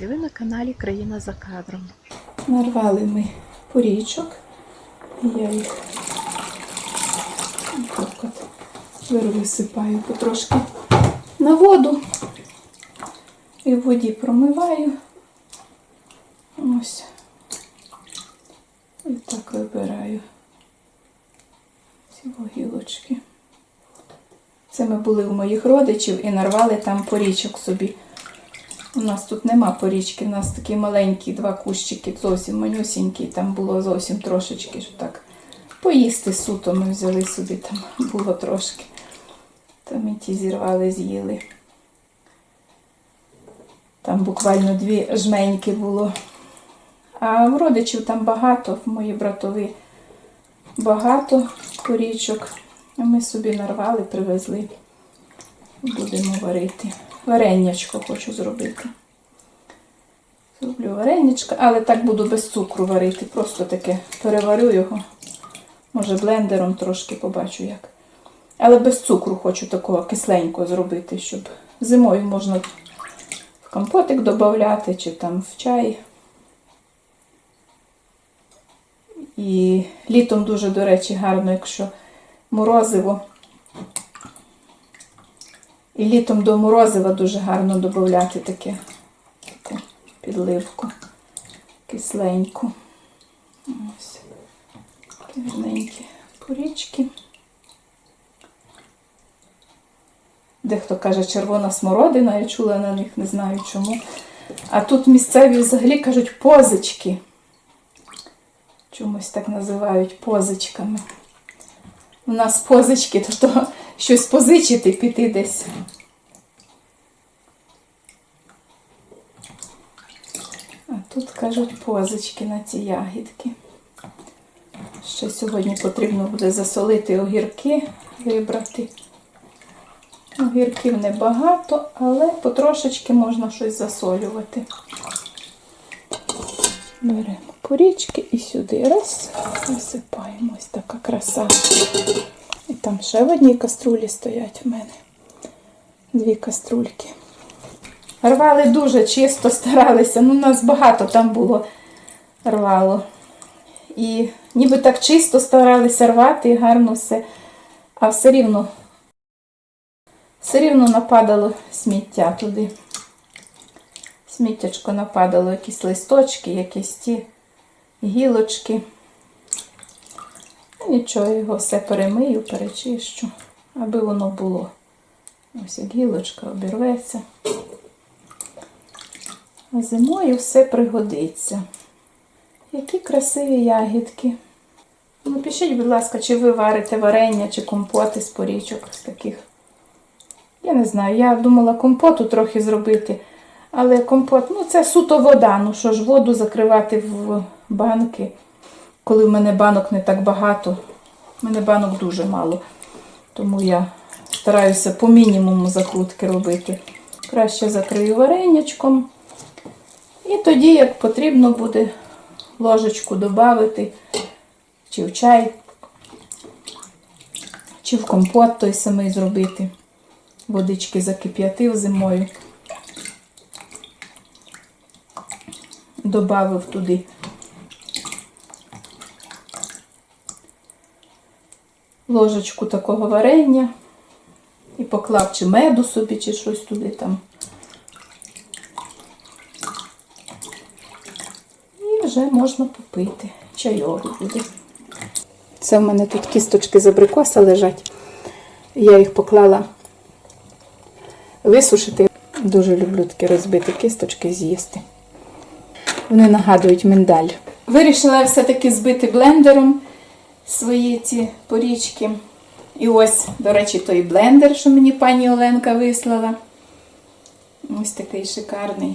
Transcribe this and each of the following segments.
друзі! Ви на каналі Країна за кадром. Нарвали ми порічок. Я їх так висипаю потрошки на воду. І в воді промиваю. Ось. І так вибираю ці гілочки. Це ми були у моїх родичів і нарвали там порічок собі. У нас тут нема порічки, у нас такі маленькі два кущики, зовсім манюсінькі, там було зовсім трошечки, що так поїсти суто ми взяли собі, там було трошки. Там і ті зірвали, з'їли. Там буквально дві жменьки було. А в родичів там багато, в мої братові багато порічок. А ми собі нарвали, привезли. Будемо варити. Вареннячко хочу зробити. Зроблю вареннячко, але так буду без цукру варити. Просто таке переварю його. Може, блендером трошки побачу як. Але без цукру хочу такого кисленького зробити, щоб зимою можна в компотик додати чи там в чай. І літом дуже, до речі, гарно, якщо морозиво. І літом до морозива дуже гарно додати таке, таку підливку кисленьку. Ось такі гарненькі порічки. Дехто каже червона смородина, я чула на них, не знаю чому. А тут місцеві взагалі кажуть позички. Чомусь так називають позичками. У нас позички, то, то щось позичити, піти десь. А тут кажуть позички на ці ягідки. Ще сьогодні потрібно буде засолити огірки, вибрати. Огірків небагато, але потрошечки можна щось засолювати. Беремо порічки і сюди раз, висипаємо. Ось така краса. І там ще в одній каструлі стоять в мене. Дві каструльки. Рвали дуже чисто, старалися. Ну, у нас багато там було рвало. І ніби так чисто старалися рвати і гарно все. А все рівно, все рівно нападало сміття туди. Сміттячко нападало, якісь листочки, якісь ті гілочки. Нічого, його все перемию, перечищу, аби воно було. Ось гілочка обірветься. А зимою все пригодиться. Які красиві ягідки. Напишіть, будь ласка, чи ви варите варення, чи компоти з порічок з таких. Я не знаю, я думала компоту трохи зробити, але компот, ну це суто вода. Ну що ж, воду закривати в банки, коли в мене банок не так багато. У мене банок дуже мало. Тому я стараюся по мінімуму закрутки робити. Краще закрию варенячком. І тоді, як потрібно буде, ложечку додати, чи в чай, чи в компот той самий зробити. Водички закип'ятив зимою. Добавив туди. Ложечку такого варення і поклав чи меду собі, чи щось туди там. І вже можна попити. Чайовий буде. Це в мене тут кісточки з абрикоса лежать. Я їх поклала висушити. Дуже люблю такі розбиті кісточки з'їсти. Вони нагадують миндаль. Вирішила все-таки збити блендером свої ці порічки. І ось, до речі, той блендер, що мені пані Оленка вислала. Ось такий шикарний.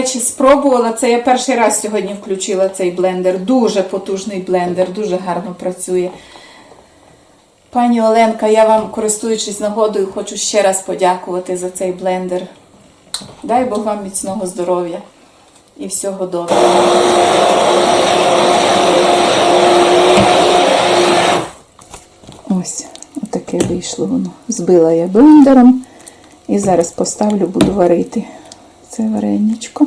Речі, спробувала це. Я перший раз сьогодні включила цей блендер. Дуже потужний блендер, дуже гарно працює. Пані Оленка, я вам, користуючись нагодою, хочу ще раз подякувати за цей блендер. Дай Бог вам міцного здоров'я і всього доброго. Ось, отаке вийшло воно. Збила я блендером і зараз поставлю, буду варити це вареничко.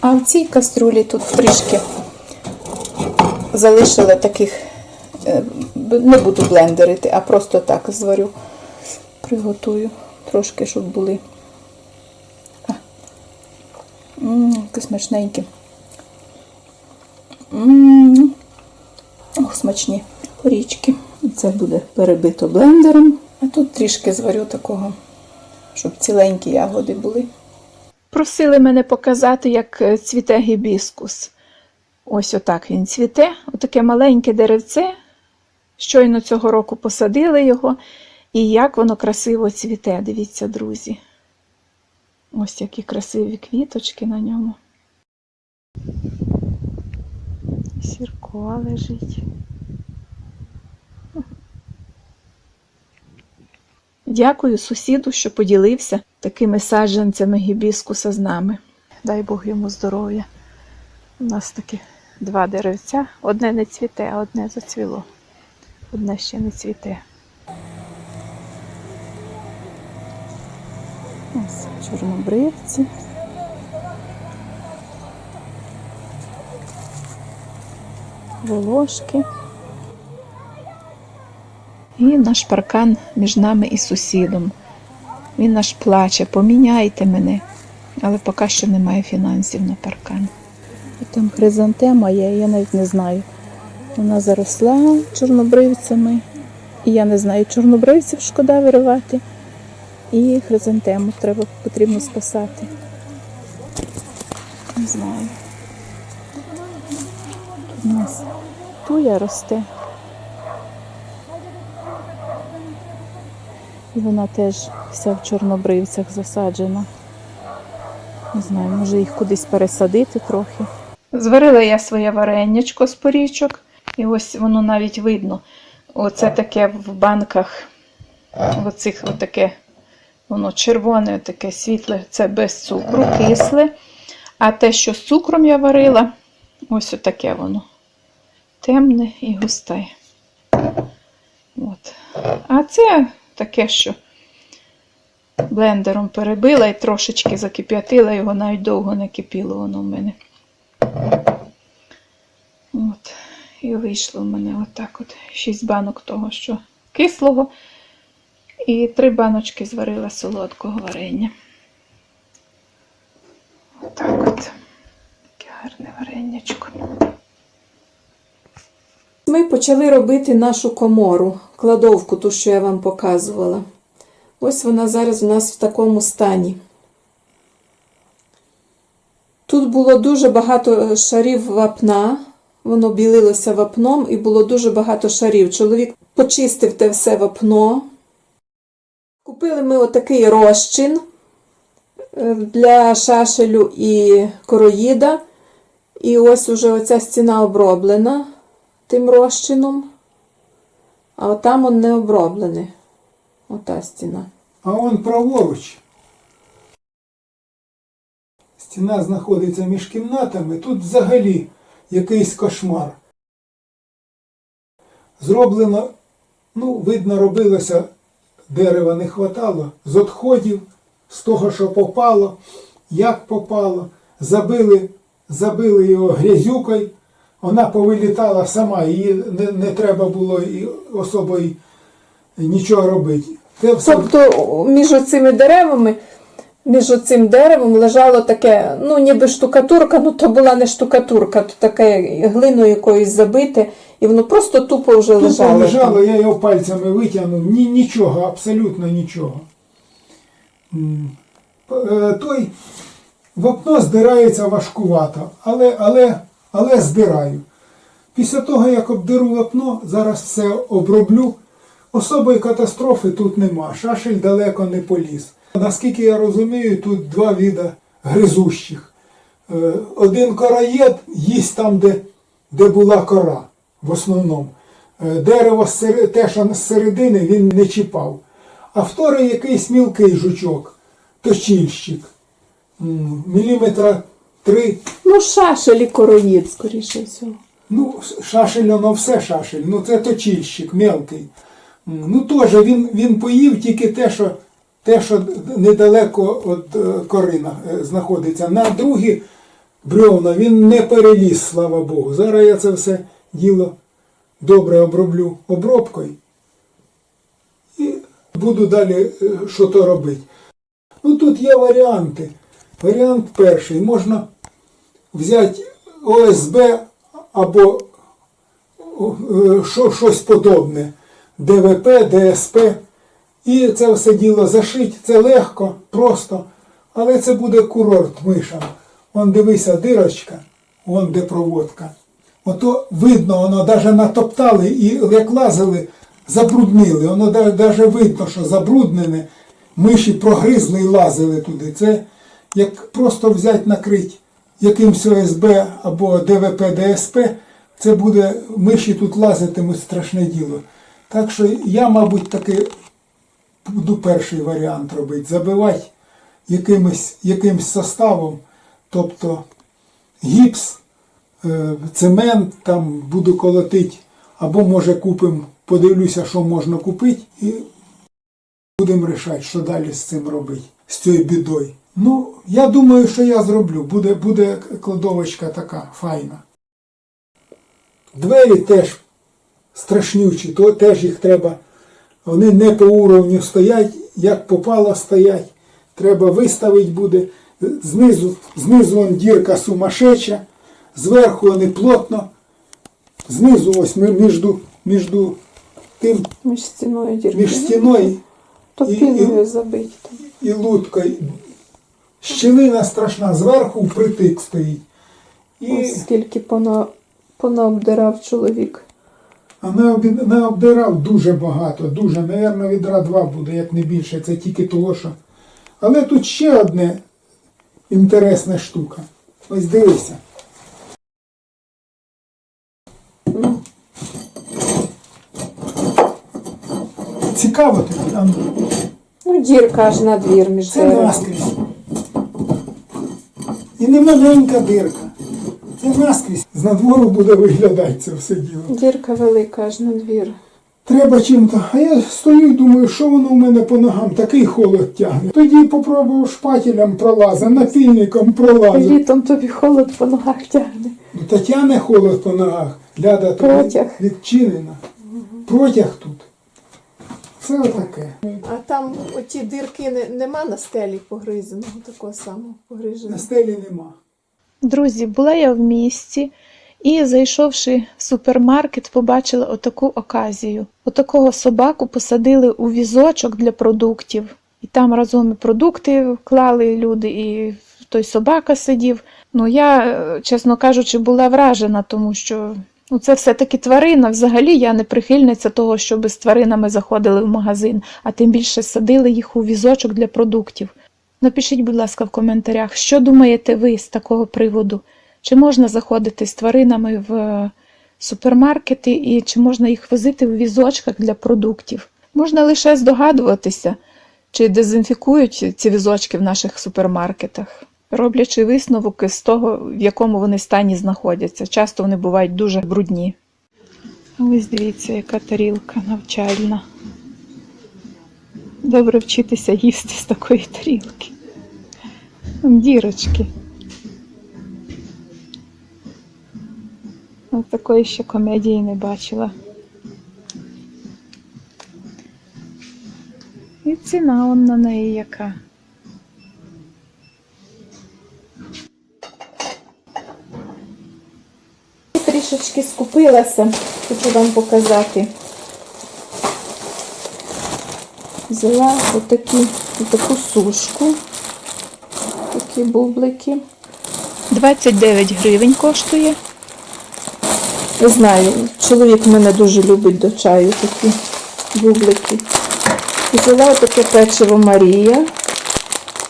А в цій каструлі тут трішки залишила таких, е, не буду блендерити, а просто так зварю, приготую трошки, щоб були. Які смачненькі. Ох, смачні горічки. Це буде перебито блендером. А тут трішки зварю такого, щоб ціленькі ягоди були. Просили мене показати, як е, цвіте гібіскус. Ось отак він цвіте. Отаке маленьке деревце. Щойно цього року посадили його. І як воно красиво цвіте, дивіться, друзі. Ось які красиві квіточки на ньому. Сірко лежить. Дякую сусіду, що поділився такими саджанцями гібіскуса з нами. Дай Бог йому здоров'я. У нас такі два деревця. Одне не цвіте, а одне зацвіло. Одне ще не цвіте. Ось чорнобривці. Волошки. І наш паркан між нами і сусідом. Він наш плаче, поміняйте мене. Але поки що немає фінансів на паркан. Там хризантема є, я навіть не знаю. Вона заросла чорнобривцями. І я не знаю, чорнобривців шкода виривати. І хризантему треба потрібно спасати. Не знаю. У нас туя росте. І вона теж вся в чорнобривцях засаджена. Не знаю, може їх кудись пересадити трохи. Зварила я своє варенячко з порічок, і ось воно навіть видно. Оце таке в банках, оцих отаке, воно червоне, таке світле, це без цукру, кисле. А те, що з цукром я варила, ось отаке воно. Темне і густе. От. А це таке, що блендером перебила і трошечки закип'ятила, його навіть довго не кипіло воно в мене. От. І вийшло в мене отак от 6 банок того, що кислого, і 3 баночки зварила солодкого варення. Отак от. Таке гарне варенячко. Ми почали робити нашу комору, кладовку, ту, що я вам показувала. Ось вона зараз у нас в такому стані. Тут було дуже багато шарів вапна, воно білилося вапном і було дуже багато шарів. Чоловік почистив те все вапно. Купили ми отакий розчин е, для шашелю і короїда. І ось уже оця стіна оброблена тим розчином, а отам он не оброблений. Ота стіна. А он праворуч. Стіна знаходиться між кімнатами. Тут взагалі якийсь кошмар. Зроблено, ну, видно, робилося, дерева не хватало, з відходів, з того, що попало, як попало, забили, забили його грязюкою, вона повилітала сама, її не, не треба було і особо й нічого робити. Це все Тобто між цими деревами, між цим деревом лежало таке, ну ніби штукатурка, ну то була не штукатурка, то таке глиною якоюсь забите, і воно просто тупо вже Тут лежало. лежало, я його пальцями витягнув, ні, нічого, абсолютно нічого. Е, Той вапно здирається важкувато, але, але, але здираю. Після того, як обдеру вапно, зараз все оброблю. Особої катастрофи тут нема. Шашель далеко не поліз. Наскільки я розумію, тут два види гризущих. Е, Один короєд їсть там, де, де була кора, в основному. Е, Дерево те, що з середини, він не чіпав. А вторий якийсь мілкий жучок, точильщик. М, Міліметра три. Ну, шашелі короїд, скоріше всього. Ну, шашель, воно все шашель. Ну це точильщик, мелкий. Ну теж він, він поїв тільки те, що, те, що недалеко від е, корина е, знаходиться. На другі бревна він не переліз, слава Богу. Зараз я це все діло добре оброблю обробкою. І буду далі е, що то робити. Ну тут є варіанти. Варіант перший. Можна взяти ОСБ або е, щось подобне. ДВП, ДСП. І це все діло зашить. Це легко, просто. Але це буде курорт мишам. Вон дивися, дирочка, вон де проводка. Ото видно, воно навіть натоптали і як лазили, забруднили. Воно навіть видно, що забруднене. Миші прогризли і лазили туди. Це як просто взяти накрити якимсь ОСБ або ДВП, ДСП, це буде, миші тут лазитимуть страшне діло. Так що я, мабуть, таки буду перший варіант робити. Забивати якимось, якимсь составом, тобто гіпс, е, цемент, там буду колотити, або може купимо, подивлюся, що можна купити, і будемо рішати, що далі з цим робити, з цією бідою. Ну, я думаю, що я зроблю. Буде, буде кладовочка така файна. Двері теж страшнючі, то теж їх треба. Вони не по уровню стоять, як попало стоять. Треба виставити буде. Знизу, знизу вон дірка сумасшедша, зверху вони плотно, знизу ось між, між тим, Між стіною дірки. між стіною То і- забить. там. і луткою. Щілина страшна, зверху впритик стоїть. І Ось скільки пона, понаобдирав чоловік. а наобі- наобдирав дуже багато, дуже, Навірно, відра два буде, як не більше. Це тільки того, що. Але тут ще одне інтересна штука. Ось дивися. Ну, Цікаво тобі, а ну, ну дірка аж на двір між Це наскрізь. І не маленька дирка. Це наскрізь. З надвору буде виглядати це все діло. Дірка велика аж на двір. Треба чим-то. А я стою і думаю, що воно в мене по ногам такий холод тягне. Тоді попробував шпателем пролазити, напільником пролазити. Літом тобі холод по ногах тягне. Ну, та тягне холод по ногах. Ляда тут Протяг. відчинена. Протяг тут. Це отаке. А там оті дирки не, нема на стелі погризеного, такого самого погриженого. На стелі нема. Друзі, була я в місті і, зайшовши в супермаркет, побачила отаку оказію. Отакого собаку посадили у візочок для продуктів. І там разом і продукти вклали люди, і той собака сидів. Ну, я, е, чесно кажучи, була вражена, тому що ну, це все-таки тварина. Взагалі я не прихильниця того, щоб з тваринами заходили в магазин, а тим більше садили їх у візочок для продуктів. Напишіть, будь ласка, в коментарях, що думаєте ви з такого приводу? Чи можна заходити з тваринами в е, супермаркети і чи можна їх возити в візочках для продуктів? Можна лише здогадуватися, чи дезінфікують ці візочки в наших супермаркетах, роблячи висновок з того, в якому вони стані знаходяться. Часто вони бувають дуже брудні. Ось дивіться, яка тарілка навчальна. Добре вчитися їсти з такої тарілки. Дірочки. Ось такої ще комедії не бачила. І ціна он на неї яка. Трішечки скупилася, хочу вам показати. Взяла отакі, отаку сушку, такі бублики. 29 гривень коштує. Не знаю, чоловік мене дуже любить до чаю такі бублики. Взяла таке печиво Марія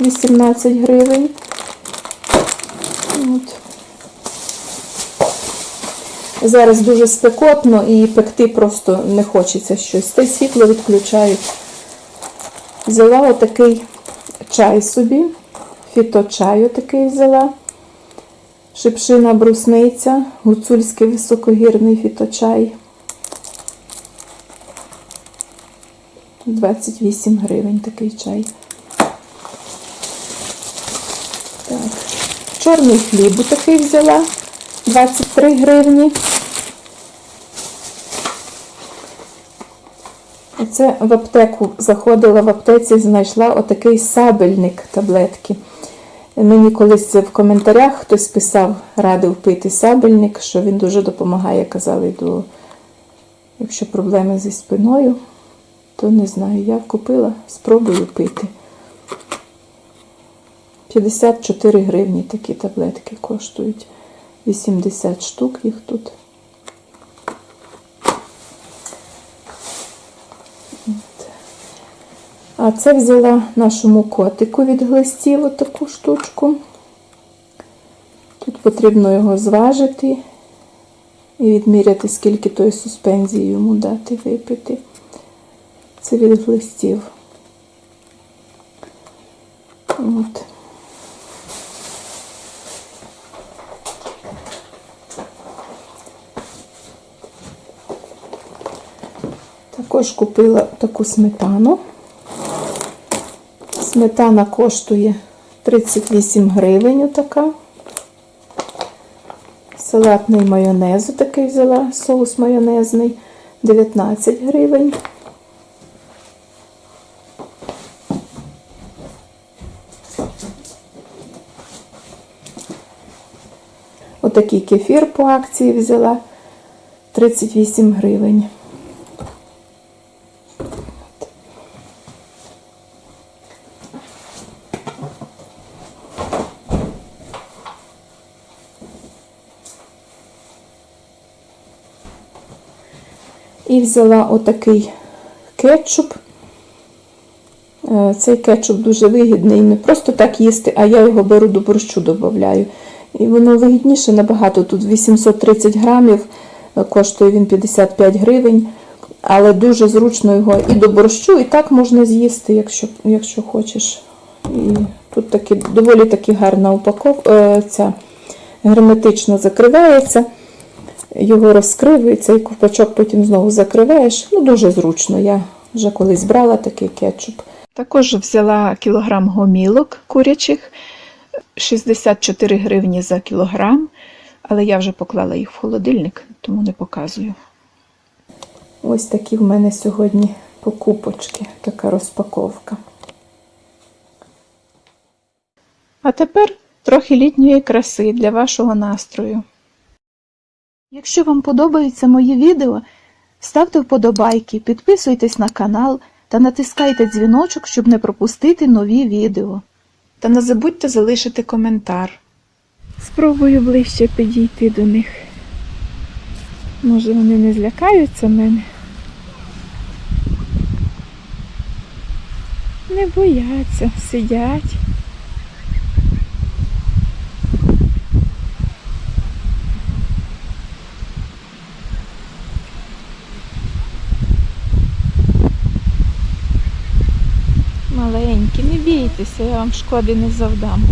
18 гривень. От. Зараз дуже спекотно і пекти просто не хочеться щось. Й світло відключають. Взяла отакий чай собі, фіточай отакий взяла. Шипшина брусниця, гуцульський високогірний фіточай. 28 гривень такий чай. Так. Чорний хліб такий взяла 23 гривні. Оце в аптеку заходила в аптеці, знайшла отакий сабельник таблетки. Мені колись в коментарях хтось писав, радив пити сабельник, що він дуже допомагає, казали, до, якщо проблеми зі спиною, то не знаю, я купила, спробую пити. 54 гривні такі таблетки коштують. 80 штук їх тут. А це взяла нашому котику від глистів отаку штучку. Тут потрібно його зважити і відміряти, скільки тої суспензії йому дати випити. Це від глистів. От. Також купила таку сметану. Сметана коштує 38 гривень така. Салатний майонез такий взяла, соус майонезний 19 гривень. Отакий кефір по акції взяла 38 гривень. Взяла отакий кетчуп. Е, Цей кетчуп дуже вигідний, не просто так їсти, а я його беру до борщу додаю. І воно вигідніше набагато. Тут 830 грамів, е, коштує він 55 гривень, але дуже зручно його і до борщу, і так можна з'їсти, якщо, якщо хочеш. І тут таки, доволі таки гарна упаковка, ця герметично закривається. Його розкрив і цей ковпачок потім знову закриваєш. Ну, дуже зручно. Я вже колись брала такий кетчуп. Також взяла кілограм гомілок курячих, 64 гривні за кілограм, але я вже поклала їх в холодильник, тому не показую. Ось такі в мене сьогодні покупочки, така розпаковка. А тепер трохи літньої краси для вашого настрою. Якщо вам подобаються мої відео, ставте вподобайки, підписуйтесь на канал та натискайте дзвіночок, щоб не пропустити нові відео. Та не забудьте залишити коментар. Спробую ближче підійти до них. Може, вони не злякаються мене? Не бояться, сидять. Маленькі, не бійтеся, я вам шкоди не завдам.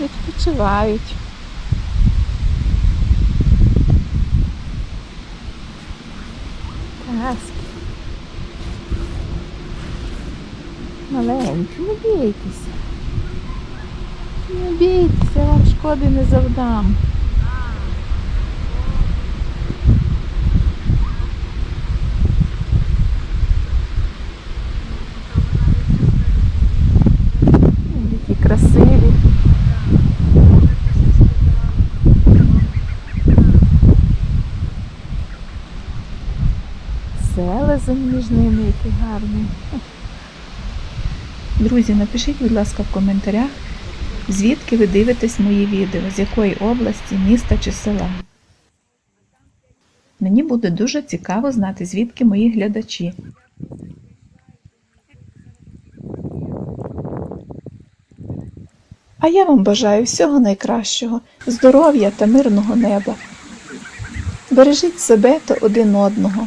Відпочивають. Таски. Маленькі, не бійтеся. Не бійтеся, я вам шкоди не завдам. Які красиві. Селезень між ними, який гарний. Друзі, напишіть, будь ласка, в коментарях, звідки ви дивитесь мої відео, з якої області, міста чи села. Мені буде дуже цікаво знати, звідки мої глядачі. А я вам бажаю всього найкращого, здоров'я та мирного неба. Бережіть себе та один одного.